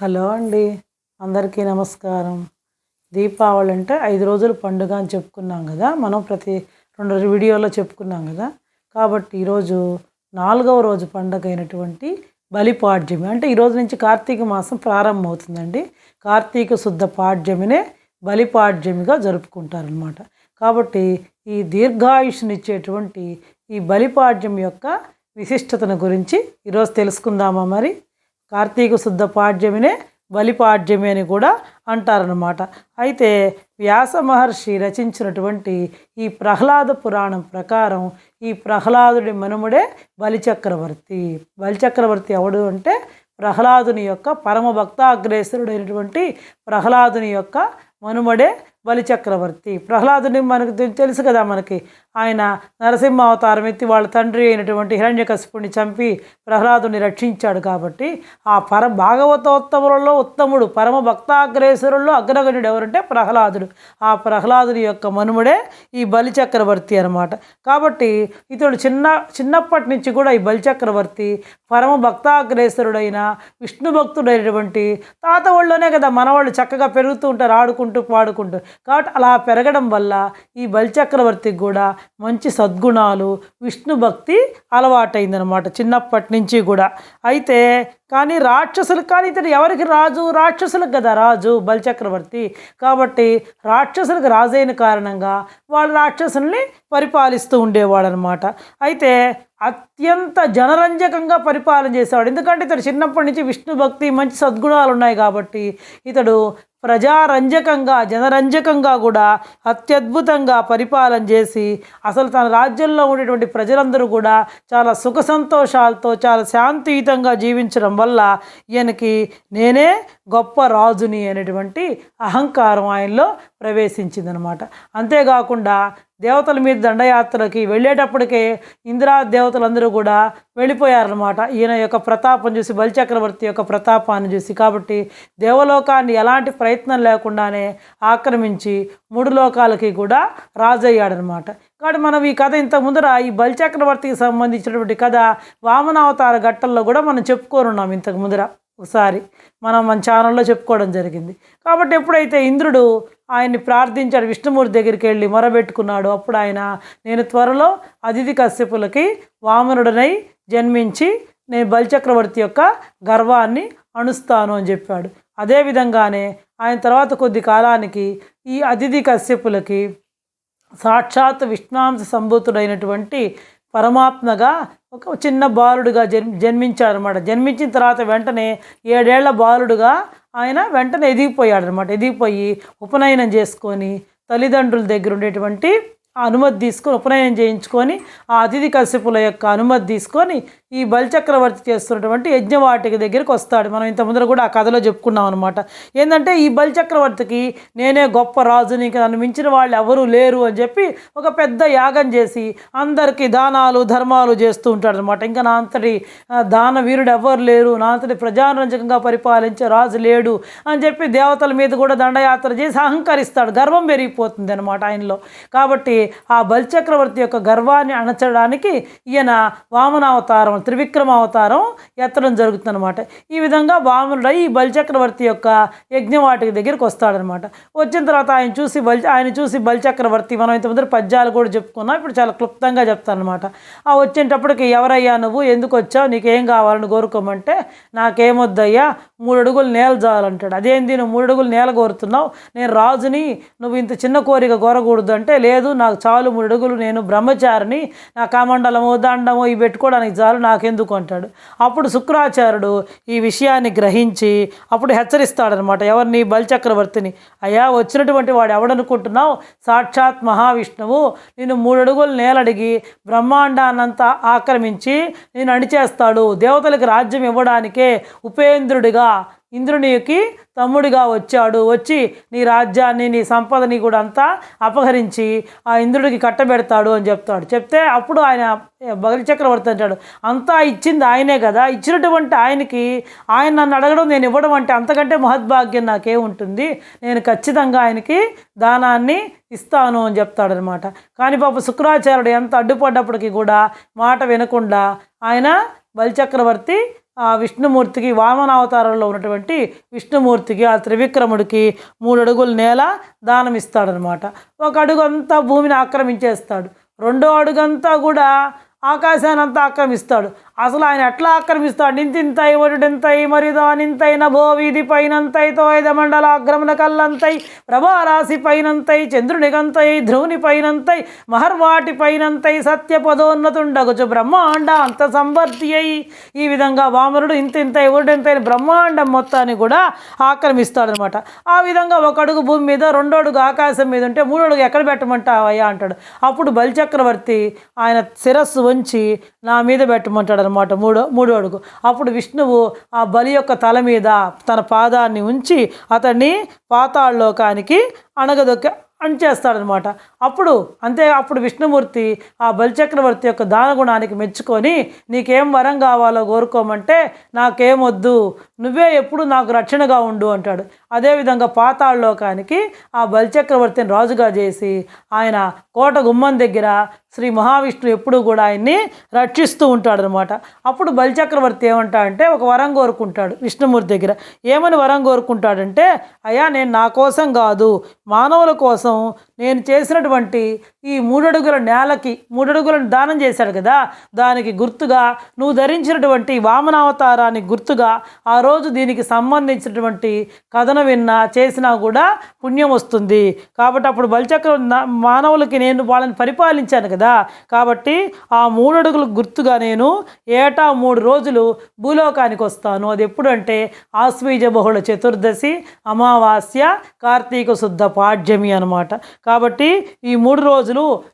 Hello అండి. అందరికీ నమస్కారం. దీపావళి అంటే ఐదు రోజుల పండుగ అని చెప్పుకున్నాం కదా. మనం ప్రతి రెండు వీడియోలో చెప్పుకున్నాం కదా. కాబట్టి ఈరోజు నాలుగవ రోజు పండుగ అయినటువంటి బలిపాడ్యమి అంటే ఈరోజు నుంచి కార్తీక మాసం ప్రారంభమవుతుందండి. కార్తీక శుద్ధ పాడ్యమినే బలిపాడ్యమిగా జరుపుకుంటారనమాట కాబట్టి ఈ దీర్ఘాయుష్నిచ్చేటువంటి ఈ బలిపాడ్యం యొక్క విశిష్టతను గురించి ఈరోజు తెలుసుకుందామా మరి? కార్తీక శుద్ధ పాడ్యమినే బలిపాడ్యమి అని కూడా అంటారనమాట అయితే వ్యాస మహర్షి రచించినటువంటి ఈ ప్రహ్లాద పురాణం ప్రకారం ఈ ప్రహ్లాదుడి మనుముడే బలిచక్రవర్తి బలిచక్రవర్తి ఎవడు అంటే ప్రహ్లాదుని యొక్క పరమ భక్తాగ్రేసరుడైనటువంటి ప్రహ్లాదుని యొక్క మనుమడే బలిచక్రవర్తి ప్రహ్లాదుని మనకు తెలుసు కదా మనకి. ఆయన నరసింహ అవతారం ఎత్తి వాళ్ళ తండ్రి అయినటువంటి హిరణ్యకశిపుణ్ణి చంపి ప్రహ్లాదుని రక్షించాడు కాబట్టి ఆ పర భాగవతోత్తములలో ఉత్తముడు పరమ భక్తాగ్రేసరుల్లో అగ్రగణుడు ఎవరంటే ప్రహ్లాదుడు. ఆ ప్రహ్లాదుని యొక్క మనుమడే ఈ బలిచక్రవర్తి అనమాట కాబట్టి ఇతడు చిన్న చిన్నప్పటి నుంచి కూడా ఈ బలిచక్రవర్తి పరమ భక్తాగ్రేసరుడైన విష్ణు భక్తుడైనటువంటి తాత వాళ్ళలోనే కదా మనవాళ్ళు చక్కగా పెరుగుతూ ఉంటారు ఆడుకుంటూ పాడుకుంటూ. కాబట్టి అలా పెరగడం వల్ల ఈ బలిచక్రవర్తికి కూడా మంచి సద్గుణాలు విష్ణు భక్తి అలవాటైందనమాట చిన్నప్పటి నుంచి కూడా. అయితే కానీ రాక్షసులు కానీ ఇతడు ఎవరికి రాజు? రాక్షసులకు కదా రాజు బలిచక్రవర్తి. కాబట్టి రాక్షసులకు రాజైన కారణంగా వాళ్ళు రాక్షసుల్ని పరిపాలిస్తూ ఉండేవాడు అనమాట అయితే అత్యంత జనరంజకంగా పరిపాలన చేసేవాడు. ఎందుకంటే ఇతడు చిన్నప్పటి నుంచి విష్ణు భక్తి మంచి సద్గుణాలు ఉన్నాయి కాబట్టి ఇతడు ప్రజారంజకంగా జనరంజకంగా కూడా అత్యద్భుతంగా పరిపాలన చేసి అసలు తన రాజ్యంలో ఉండేటువంటి ప్రజలందరూ కూడా చాలా సుఖ సంతోషాలతో చాలా శాంతియుతంగా జీవించడం వల్ల ఈయనకి నేనే గొప్ప రాజుని అనేటువంటి అహంకారం ఆయనలో ప్రవేశించిందనమాట. అంతేకాకుండా దేవతల మీద దండయాత్రకి వెళ్ళేటప్పటికే ఇందిరా దేవతలందరూ కూడా వెళ్ళిపోయారనమాట. ఈయన యొక్క ప్రతాపం చూసి బలిచక్రవర్తి యొక్క ప్రతాపాన్ని చూసి. కాబట్టి దేవలోకాన్ని ఎలాంటి ప్రయత్నం లేకుండానే ఆక్రమించి మూడు లోకాలకి కూడా రాజయ్యాడనమాట. కాబట్టి మనం ఈ కథ ఇంత ముందర ఈ బలిచక్రవర్తికి సంబంధించినటువంటి కథ వామనావతార ఘట్టంలో కూడా మనం చెప్పుకోనున్నాం ఇంతకు ముందర. ఒకసారి మనం మన ఛానల్లో చెప్పుకోవడం జరిగింది. కాబట్టి ఎప్పుడైతే ఇంద్రుడు ఆయన్ని ప్రార్థించాడు విష్ణుమూర్తి దగ్గరికి వెళ్ళి మొరబెట్టుకున్నాడు అప్పుడు ఆయన నేను త్వరలో అతిథి కశ్యపులకి వామనుడనై జన్మించి నేను బలిచక్రవర్తి యొక్క గర్వాన్ని అణుస్తాను అని చెప్పాడు. అదేవిధంగానే ఆయన తర్వాత కొద్ది కాలానికి ఈ అతిథి కశ్యపులకి సాక్షాత్ విష్ణాంశ సంభూతుడైనటువంటి పరమాత్మగా ఒక చిన్న బాలుడుగా జన్మించాడు అనమాట జన్మించిన తర్వాత వెంటనే ఏడేళ్ళ బాలుడుగా ఆయన వెంటనే ఎదిగిపోయాడు అనమాట ఎదిగిపోయి ఉపనయనం చేసుకొని తల్లిదండ్రుల దగ్గర ఉండేటువంటి ఆ అనుమతి తీసుకొని ఉపనయనం చేయించుకొని ఆ అతిథి కశ్యపుల యొక్క అనుమతి తీసుకొని ఈ బలిచక్రవర్తి చేస్తున్నటువంటి యజ్ఞవాటిక దగ్గరికి వస్తాడు. మనం ఇంత ముందర కూడా ఆ కథలో చెప్పుకున్నాం అనమాట ఏంటంటే ఈ బలిచక్రవర్తికి నేనే గొప్ప రాజుని ఇంకా నన్ను మించిన వాళ్ళు ఎవరూ లేరు అని చెప్పి ఒక పెద్ద యాగం చేసి అందరికీ దానాలు ధర్మాలు చేస్తూ ఉంటాడు అనమాట ఇంకా నా అంతటి దాన వీరుడు ఎవరు లేరు నా అంతటి ప్రజారంజకంగా పరిపాలించే రాజు లేడు అని చెప్పి దేవతల మీద కూడా దండయాత్ర చేసి అహంకరిస్తాడు. గర్వం పెరిగిపోతుంది అనమాట ఆయనలో. కాబట్టి ఆ బలిచక్రవర్తి యొక్క గర్వాన్ని అణచడానికి ఈయన వామనావతారం త్రివిక్రమ అవతారం ఎత్తడం జరుగుతుందన్నమాట. ఈ విధంగా వామనుడై ఈ బలిచక్రవర్తి యొక్క యజ్ఞవాటికి దగ్గరికి వస్తాడనమాట వచ్చిన తర్వాత ఆయన చూసి బలి ఆయన చూసి బలిచక్రవర్తి మనం ఇంతమంది పద్యాలు కూడా చెప్పుకున్నాం. ఇప్పుడు చాలా క్లుప్తంగా చెప్తానమాట ఆ వచ్చేటప్పటికి ఎవరయ్యా నువ్వు? ఎందుకు వచ్చావు? నీకేం కావాలని కోరుకోమంటే నాకేమొద్దయ్యా? మూడు అడుగులు నేల చాలంటాడు అదేంది? నువ్వు మూడు అడుగులు నేల కోరుతున్నావు? నేను రాజుని నువ్వు ఇంత చిన్న కోరిక కోరకూడదు అంటే లేదు నాకు చాలు మూడు అడుగులు నేను బ్రహ్మచారిని నా కామండలమో దండము ఇవి పెట్టుకోవడానికి చాలు నాకెందుకు అంటాడు. అప్పుడు శుక్రాచార్యుడు ఈ విషయాన్ని గ్రహించి అప్పుడు హెచ్చరిస్తాడనమాట ఎవరిని బలిచక్రవర్తిని అయ్యా వచ్చినటువంటి వాడు ఎవడనుకుంటున్నావు? సాక్షాత్ మహావిష్ణువు. నేను మూడడుగులు నేలడిగి బ్రహ్మాండాన్నంతా ఆక్రమించి నేను అణిచేస్తాడు. దేవతలకు రాజ్యం ఇవ్వడానికే ఉపేంద్రుడిగా ఇంద్రునికి తమ్ముడిగా వచ్చాడు. వచ్చి నీ రాజ్యాన్ని నీ సంపదని కూడా అంతా అపహరించి ఆ ఇంద్రుడికి కట్టబెడతాడు అని చెప్తాడు. చెప్తే అప్పుడు ఆయన బగలి చక్రవర్తి అంటాడు అంతా ఇచ్చింది ఆయనే కదా. ఇచ్చినటువంటి ఆయనకి ఆయన నన్ను అడగడం నేను ఇవ్వడం అంటే అంతకంటే మహద్భాగ్యం నాకేముంటుంది నేను ఖచ్చితంగా ఆయనకి దానాన్ని ఇస్తాను అని చెప్తాడనమాట. కానీ పాప శుక్రాచార్యుడు ఎంత అడ్డుపడ్డప్పటికీ కూడా మాట వినకుండా ఆయన బలిచక్రవర్తి విష్ణుమూర్తికి వామనావతారంలో ఉన్నటువంటి విష్ణుమూర్తికి ఆ త్రివిక్రముడికి మూడు అడుగుల నేల దానం ఇస్తాడనమాట ఒక అడుగు అంతా భూమిని ఆక్రమించేస్తాడు. రెండో అడుగంతా కూడా ఆకాశాన్ని అంతా ఆక్రమిస్తాడు. అసలు ఆయన ఎట్లా ఆక్రమిస్తాడు? నింతింతై ఒడుడింతై మరి దానింతై భోవీధి పైనంతై తోయద మండలాగ్రమణ కల్లంతై ప్రభారాశి పైనంతై చంద్రునిగంతై ధ్రువుని పైనంతై మహర్వాటి పైనంతై సత్య పదోన్నతుండగుచు బ్రహ్మాండ అంత సంవర్తి అయి ఈ విధంగా వామనుడు ఇంత ఇంత ఎవరింతైన బ్రహ్మాండం మొత్తాన్ని కూడా ఆక్రమిస్తాడనమాట. ఆ విధంగా ఒక అడుగు భూమి మీద రెండో అడుగు ఆకాశం మీద ఉంటే మూడో అడుగు ఎక్కడ పెట్టమంటావయ్యా? అంటాడు. అప్పుడు బలిచక్రవర్తి ఆయన శిరస్సు వంచి నా మీద పెట్టమంటాడు అనమాట మూడో మూడో అడుగు. అప్పుడు విష్ణువు ఆ బలి యొక్క తల మీద తన పాదాన్ని ఉంచి అతన్ని పాతాళలోకానికి అణగదొక్క అంచేస్తాడనమాట అప్పుడు అంతే అప్పుడు విష్ణుమూర్తి ఆ బలిచక్రవర్తి యొక్క దానగుణానికి మెచ్చుకొని నీకేం వరం కావాలో కోరుకోమంటే నాకేమొద్దు నువ్వే ఎప్పుడు నాకు రక్షణగా ఉండు అంటాడు. అదేవిధంగా పాతాళలోకానికి ఆ బలిచక్రవర్తిని రాజుగా చేసి ఆయన కోట గుమ్మం దగ్గర శ్రీ మహావిష్ణువు ఎప్పుడూ కూడా ఆయన్ని రక్షిస్తూ ఉంటాడనమాట అప్పుడు బలిచక్రవర్తి ఏమంటా అంటే ఒక వరం కోరుకుంటాడు విష్ణుమూర్తి దగ్గర. ఏమని వరం కోరుకుంటాడంటే అయ్యా నేను నా కోసం కాదు మానవుల కోసం నేను చేసినటువంటి ఈ మూడడుగుల నేలకి మూడడుగులను దానం చేశాడు కదా. దానికి గుర్తుగా నువ్వు ధరించినటువంటి వామనావతారానికి గుర్తుగా ఆ రోజు దీనికి సంబంధించినటువంటి కథను విన్నా చేసినా కూడా పుణ్యం వస్తుంది. కాబట్టి అప్పుడు బలిచక్రం మానవులకి నేను వాళ్ళని పరిపాలించాను కదా. కాబట్టి ఆ మూడడుగులకు గుర్తుగా నేను ఏటా మూడు రోజులు భూలోకానికి వస్తాను. అది ఎప్పుడంటే ఆశ్వీజ బహుళ చతుర్దశి అమావాస్య కార్తీక శుద్ధ పాడ్యమి అనమాట కాబట్టి ఈ మూడు రోజులు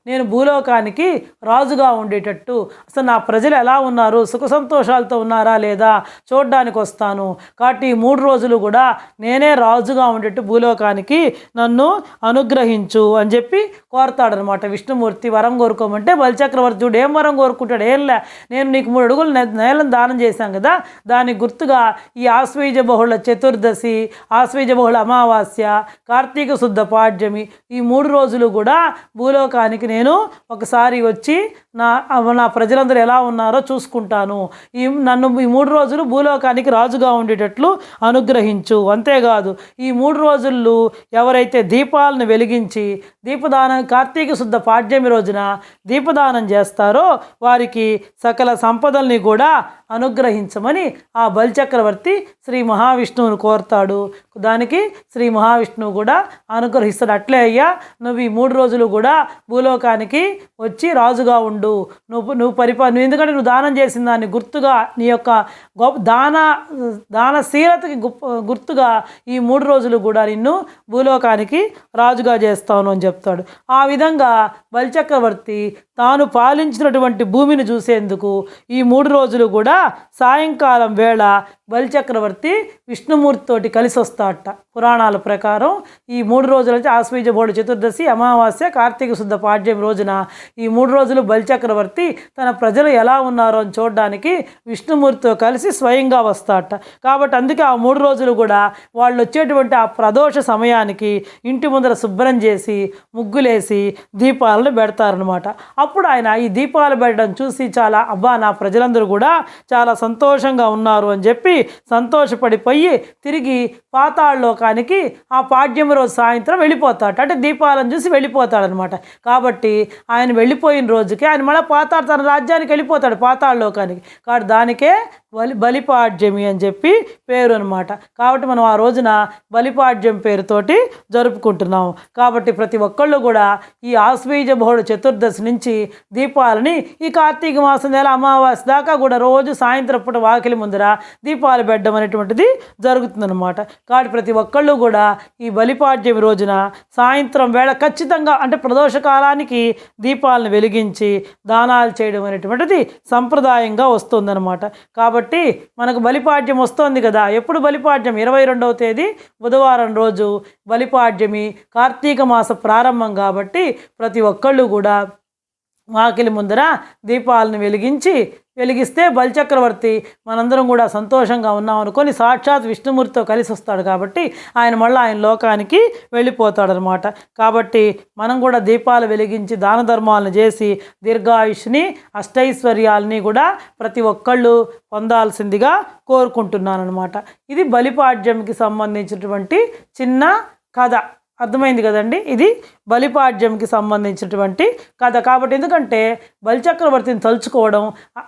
నేను భూలోకానికి రాజుగా ఉండేటట్టు. అసలు నా ప్రజలు ఎలా ఉన్నారు? సుఖ సంతోషాలతో ఉన్నారా లేదా? చూడడానికి వస్తాను. కాబట్టి ఈ మూడు రోజులు కూడా నేనే రాజుగా ఉండేట్టు భూలోకానికి నన్ను అనుగ్రహించు అని చెప్పి కోరతాడనమాట విష్ణుమూర్తి వరం కోరుకోమంటే బలిచక్రవర్తి ఏం వరం కోరుకుంటాడు? ఏం లే. నేను నీకు మూడు అడుగులు నేలను దానం చేశాను కదా. దానికి గుర్తుగా ఈ ఆశ్వీజ బహుళ చతుర్దశి ఆశ్వీజ బహుళ అమావాస్య కార్తీక శుద్ధ పాడ్యమి ఈ మూడు రోజులు కూడా భూలో భూలోకానికి నేను ఒకసారి వచ్చి నా నా ప్రజలందరూ ఎలా ఉన్నారో చూసుకుంటాను. ఈ నన్ను ఈ మూడు రోజులు భూలోకానికి రాజుగా ఉండేటట్లు అనుగ్రహించు. అంతేకాదు ఈ మూడు రోజుల్లో ఎవరైతే దీపాలను వెలిగించి దీపదానం కార్తీక శుద్ధ పాడ్యమి రోజున దీపదానం చేస్తారో వారికి సకల సంపదల్ని కూడా అనుగ్రహించమని ఆ బలిచక్రవర్తి శ్రీ మహావిష్ణువును కోరుతాడు. దానికి శ్రీ మహావిష్ణువు కూడా అనుగ్రహిస్తాడు. అట్లే అయ్యా నువ్వు ఈ మూడు రోజులు కూడా భూలోకానికి వచ్చి రాజుగా ఉండు. నువ్వు నువ్వు పరిపా నువ్వు ఎందుకంటే నువ్వు దానం చేసిన దాన్ని గుర్తుగా నీ యొక్క గొప్ప దాన దానశీలతకి గుప్ గుర్తుగా ఈ మూడు రోజులు కూడా నిన్ను భూలోకానికి రాజుగా చేస్తాను అని చెప్తాడు. ఆ విధంగా బలిచక్రవర్తి తాను పాలించినటువంటి భూమిని చూసేందుకు ఈ మూడు రోజులు కూడా సాయంకాలం వేళ బలిచక్రవర్తి విష్ణుమూర్తితోటి కలిసి వస్తాడట పురాణాల ప్రకారం ఈ మూడు రోజుల నుంచి ఆశ్వీజ బోడు చతుర్దశి అమావాస్య కార్తీక శుద్ధ పాడ్యం రోజున ఈ మూడు రోజులు బలిచక్రవర్తి తన ప్రజలు ఎలా ఉన్నారో అని చూడడానికి విష్ణుమూర్తితో కలిసి స్వయంగా వస్తాడట కాబట్టి అందుకే ఆ మూడు రోజులు కూడా వాళ్ళు వచ్చేటువంటి ఆ ప్రదోష సమయానికి ఇంటి ముందర శుభ్రం చేసి ముగ్గులేసి దీపాలను పెడతారనమాట అప్పుడు ఆయన ఈ దీపాలు పెట్టడం చూసి చాలా అబ్బా నా ప్రజలందరూ కూడా చాలా సంతోషంగా ఉన్నారు అని చెప్పి సంతోషపడిపోయి తిరిగి పాతాళలోకానికి ఆ పాడ్యం రోజు సాయంత్రం వెళ్ళిపోతాడు. అంటే దీపాలను చూసి వెళ్ళిపోతాడనమాట. కాబట్టి ఆయన వెళ్ళిపోయిన రోజుకి ఆయన మళ్ళీ పాతాళ తన రాజ్యానికి వెళ్ళిపోతాడు పాతాళలోకానికి. కాబట్టి దానికే బలి బలిపాడ్యమి అని చెప్పి పేరు అనమాట కాబట్టి మనం ఆ రోజున బలిపాడ్యం పేరుతోటి జరుపుకుంటున్నాం కాబట్టి ప్రతి ఒక్కళ్ళు కూడా ఈ ఆశ్వీజ బహుళ చతుర్దశి నుంచి దీపాలని ఈ కార్తీక మాసం నెల అమావాస్య దాకా కూడా రోజు సాయంత్రం పూట వాకిలి ముందర దీపాలు పెట్టడం అనేటువంటిది జరుగుతుందన్నమాట. కాబట్టి ప్రతి ఒక్కళ్ళు కూడా ఈ బలిపాడ్యమి రోజున సాయంత్రం వేళ ఖచ్చితంగా అంటే ప్రదోష కాలానికి దీపాలను వెలిగించి దానాలు చేయడం అనేటువంటిది సంప్రదాయంగా వస్తుందన్నమాట. కాబట్టి మనకు బలిపాడ్యం వస్తోంది కదా. ఎప్పుడు బలిపాడ్యం? ఇరవై రెండవ తేదీ బుధవారం రోజు బలిపాడ్యమి కార్తీక మాస ప్రారంభం కాబట్టి ప్రతి ఒక్కళ్ళు కూడా వాకిలి ముందర దీపాలను వెలిగించి వెలిగిస్తే బలిచక్రవర్తి మనందరం కూడా సంతోషంగా ఉన్నాం అనుకొని సాక్షాత్ విష్ణుమూర్తితో కలిసి వస్తాడు కాబట్టి ఆయన మళ్ళీ ఆయన లోకానికి వెళ్ళిపోతాడనమాట. కాబట్టి మనం కూడా దీపాలు వెలిగించి దాన ధర్మాలను చేసి దీర్ఘాయుష్ని అష్టైశ్వర్యాలని కూడా ప్రతి ఒక్కళ్ళు పొందాల్సిందిగా కోరుకుంటున్నానమాట ఇది బలిపాడ్యంకి సంబంధించినటువంటి చిన్న కథ. అర్థమైంది కదండి? ఇది బలిపాడ్యంకి సంబంధించినటువంటి కథ. కాబట్టి ఎందుకంటే బలిచక్రవర్తిని తలుచుకోవడం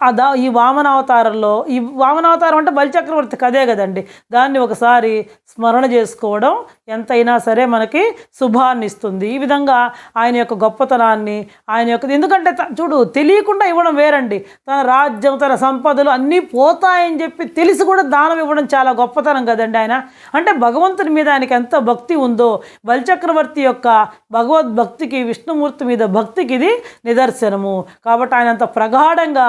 అదా ఈ వామనావతారంలో ఈ వామనావతారం అంటే బలిచక్రవర్తి కథే కదండి. దాన్ని ఒకసారి స్మరణ చేసుకోవడం ఎంతైనా సరే మనకి శుభాన్ని ఇస్తుంది. ఈ విధంగా ఆయన యొక్క గొప్పతనాన్ని ఆయన యొక్క ఎందుకంటే చూడు తెలియకుండా ఇవ్వడం వేరండి. తన రాజ్యం తన సంపదలు అన్నీ పోతాయని చెప్పి తెలిసి కూడా దానం ఇవ్వడం చాలా గొప్పతనం కదండి ఆయన. అంటే భగవంతుని మీద ఆయనకి ఎంత భక్తి ఉందో బలిచక్రవర్తి యొక్క భగ భగవద్భక్తికి విష్ణుమూర్తి మీద భక్తికి ఇది నిదర్శనము. కాబట్టి ఆయన అంత ప్రగాఢంగా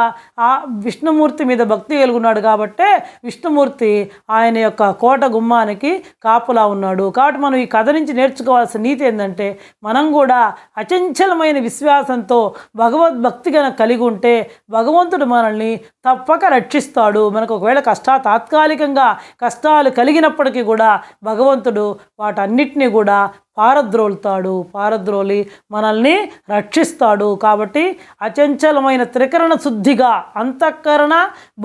ఆ విష్ణుమూర్తి మీద భక్తి కలిగి కాబట్టే విష్ణుమూర్తి ఆయన యొక్క కోట గుమ్మానికి కాపులా ఉన్నాడు. కాబట్టి మనం ఈ కథ నుంచి నేర్చుకోవాల్సిన నీతి ఏంటంటే మనం కూడా అచంచలమైన విశ్వాసంతో భగవద్భక్తి కనుక కలిగి ఉంటే భగవంతుడు మనల్ని తప్పక రక్షిస్తాడు. మనకు ఒకవేళ కష్టా తాత్కాలికంగా కష్టాలు కలిగినప్పటికీ కూడా భగవంతుడు వాటన్నిటినీ కూడా పారద్రోలుతాడు. పారద్రోలి మనల్ని రక్షిస్తాడు. కాబట్టి అచంచలమైన త్రికరణ శుద్ధిగా అంతఃకరణ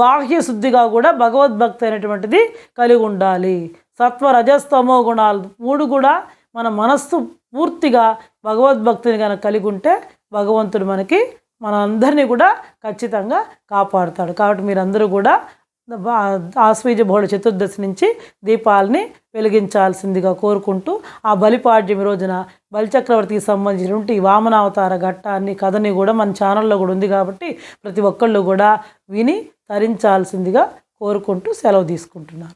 బాహ్య శుద్ధిగా కూడా భగవద్భక్తి అనేటువంటిది కలిగి ఉండాలి. సత్వ రజస్తమో గుణాలు మూడు కూడా మన మనస్సు పూర్తిగా భగవద్భక్తిని కనుక కలిగి ఉంటే భగవంతుడు మనకి మనందరినీ కూడా ఖచ్చితంగా కాపాడుతాడు. కాబట్టి మీరందరూ కూడా ఆశ్వీజ బహుళ చతుర్దశి నుంచి దీపాలని వెలిగించాల్సిందిగా కోరుకుంటూ ఆ బలిపాడ్యం రోజున బలిచక్రవర్తికి సంబంధించినటువంటి వామనావతార ఘట్టాన్ని కథని కూడా మన ఛానల్లో కూడా ఉంది కాబట్టి ప్రతి ఒక్కళ్ళు కూడా విని తరించాల్సిందిగా కోరుకుంటూ సెలవు తీసుకుంటున్నాను.